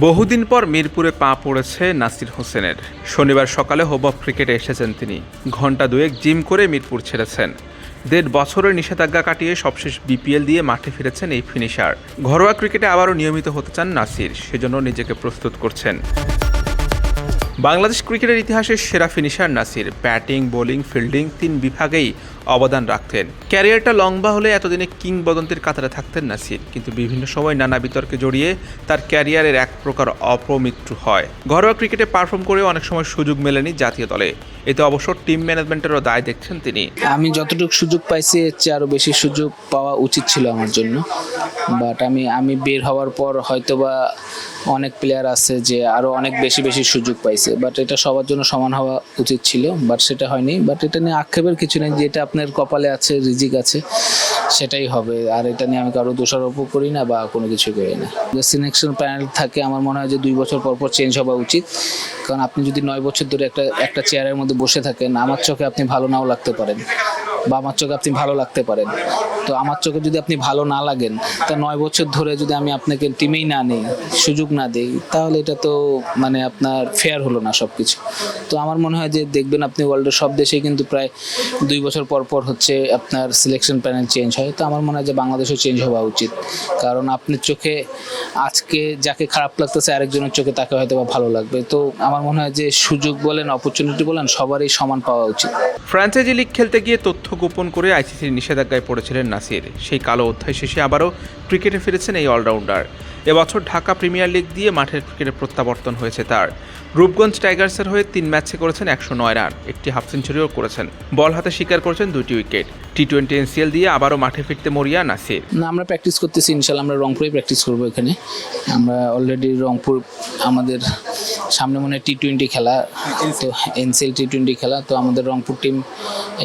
বহুদিন পর মিরপুরে পা পড়েছে নাসির হোসেনের। শনিবার সকালে হোব অফ ক্রিকেটে এসেছেন তিনি। ঘণ্টা দুয়েক জিম করে মিরপুর ছেড়েছেন। দেড় বছরের নিষেধাজ্ঞা কাটিয়ে সবশেষ বিপিএল দিয়ে মাঠে ফিরেছেন এই ফিনিশার। ঘরোয়া ক্রিকেটে আবারও নিয়মিত হতে চান নাসির, সেজন্য নিজেকে প্রস্তুত করছেন। বাংলাদেশ ক্রিকেটের ইতিহাসের সেরা finisher Nasir. Batting, bowling, fielding তিন বিভাগেই অবদান রাখতেন। ক্যারিয়ারটা লম্বা হলে এতদিনে কিংবদন্তির কাতারে থাকতেন নাসির, কিন্তু বিভিন্ন সময় নানা বিতর্কে জড়িয়ে তার ক্যারিয়ারের এক প্রকার অপমৃত্যু হয়। ঘরোয়া ক্রিকেটে পারফর্ম করেও অনেক সময় সুযোগ মেলেনি জাতীয় দলে। এতে অবশ্য টিম ম্যানেজমেন্টেরও দায় দেখছেন তিনি। আমি যতটুকু সুযোগ পাইছি, এর চেয়ে আরও বেশি সুযোগ পাওয়া উচিত ছিল আমার জন্য। বাট আমি আমি বের হওয়ার পর হয়তোবা অনেক প্লেয়ার আছে যে আরও অনেক বেশি বেশি সুযোগ পাইছে। বাট এটা সবার জন্য সমান হওয়া উচিত ছিল বাট সেটা হয়নি। বাট এটা নিয়ে আক্ষেপের কিছু নেই যেটা আপনার কপালে আছে, রিজিক আছে, সেটাই হবে। আর এটা নিয়ে আমি কারও দোষারোপ করি না বা কোনো কিছু করি না। যে সিলেকশন প্যানেল থাকে, আমার মনে হয় যে দুই বছর পর পর চেঞ্জ হওয়া উচিত। কারণ আপনি যদি নয় বছর ধরে একটা একটা চেয়ারের মধ্যে বসে থাকেন, আমার চোখে আপনি ভালো নাও লাগতে পারেন, বা আমার চোখে আপনি ভালো লাগতে পারেন। তো আমার চোখে যদি আপনি ভালো না লাগেন, তা নয় বছর ধরে যদি আমি আপনাকে টিমেই না নিই, সুযোগ না দিই, তাহলে এটা তো মানে আপনার ফেয়ার হলো না সব কিছু তো আমার মনে হয় যে দেখবেন আপনি ওয়ার্ল্ডের সব দেশেই কিন্তু প্রায় দুই বছর পর পর হচ্ছে আপনার সিলেকশন প্যানেল চেঞ্জ হয়। তো আমার মনে হয় যে বাংলাদেশও চেঞ্জ হওয়া উচিত। কারণ আপনার চোখে আজকে যাকে খারাপ লাগতেছে আরেকজনের চোখে তাকে হয়তো বা ভালো লাগবে। তো আমার মনে হয় যে সুযোগ বলেন অপরচুনিটি বলেন, সবারই সমান পাওয়া উচিত। ফ্র্যাঞ্চাইজি লিগ খেলতে গিয়ে তথ্য গোপন করে আইসিসির নিষেধাজ্ঞায় পড়েছিলেন নাসির। সেই কালো অধ্যায় শেষে আবারও ক্রিকেটে ফিরেছেন এই অলরাউন্ডার। এবছর ঢাকা প্রিমিয়ার লিগ দিয়ে মাঠের ক্রিকেটে প্রত্যাবর্তন হয়েছে তার। রূপগঞ্জ টাইগার্সের হয়ে তিন ম্যাচে করেছেন একশো নয় রান, একটি হাফ সেঞ্চুরিও করেছেন। বল হাতে স্বীকার করেছেন দুইটি উইকেট। টি টোয়েন্টি এনসিএল দিয়ে আবারও মাঠে ফিরতে মরিয়া নাসির। না, আমরা প্র্যাকটিস করতেছি, ইনশাল্লাহ আমরা রংপুরে প্র্যাকটিস করব এখানে। আমরা অলরেডি রংপুর আমাদের সামনে মনে টি টোয়েন্টি খেলা তো এনসিএল টি টোয়েন্টি খেলা তো আমাদের রংপুর টিম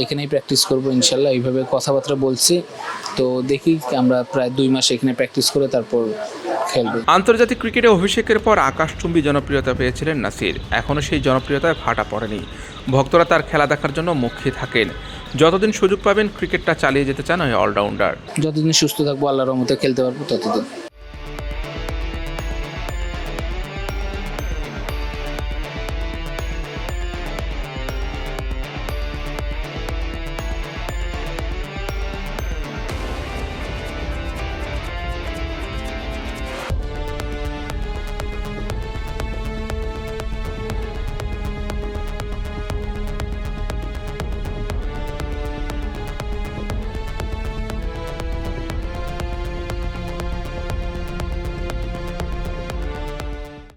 এখানেই প্র্যাকটিস করব ইনশাল্লাহ এইভাবে কথাবার্তা বলছি। তো দেখি আমরা প্রায় দুই মাস এখানে প্র্যাকটিস করে তারপর খেলব। আন্তর্জাতিক ক্রিকেটে অভিষেকের পর আকাশচুম্বী জনপ্রিয়তা পেয়েছিলেন নাসির। এখনও সেই জনপ্রিয়তায় ভাটা পড়েনি। ভক্তরা তার খেলা দেখার জন্য মুখিয়ে থাকেন। যতদিন সুযোগ পাবেন ক্রিকেটটা চালিয়ে যেতে চান ওই অলরাউন্ডার যতদিন সুস্থ থাকব আল্লাহর রহমতে খেলতে পারব ততদিন।